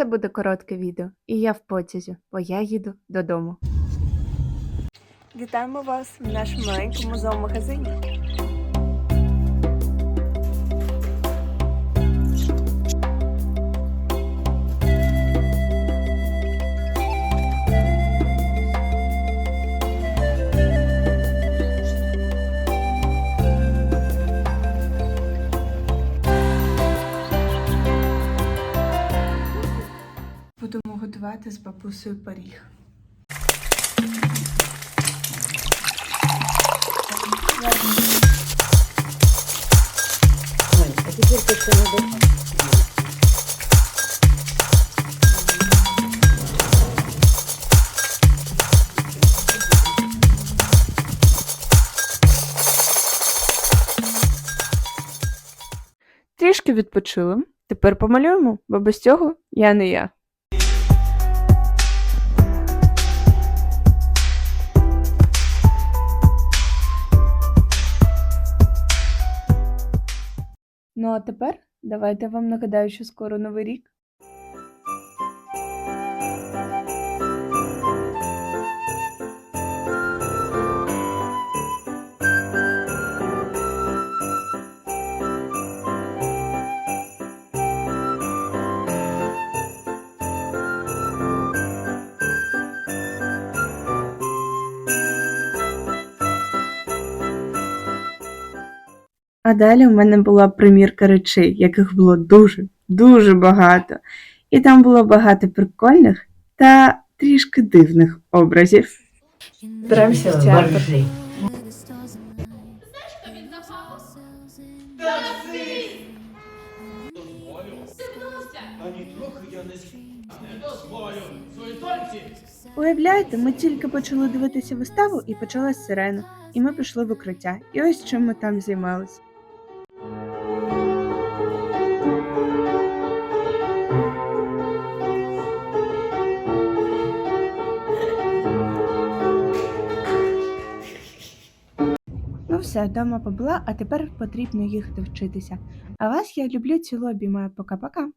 Це буде коротке відео, і я в потязі, бо я їду додому. Вітаємо вас в нашому маленькому зоомагазині. Готувати з бабусею пиріг. Трішки відпочили. Тепер помалюємо, бо без цього я не я. Ну а тепер давайте вам нагадаю, що скоро новий рік. А далі в мене була примірка речей, яких було дуже, дуже багато. І там було багато прикольних та трішки дивних образів. Збираємося в театр. Уявляєте, ми тільки почали дивитися виставу і почалась сирена, і ми пішли в укриття. І ось чим ми там займалися. Ну вдома побула, а тепер потрібно їхати вчитися. А вас я люблю, цілу обіймаю. Пока-пока.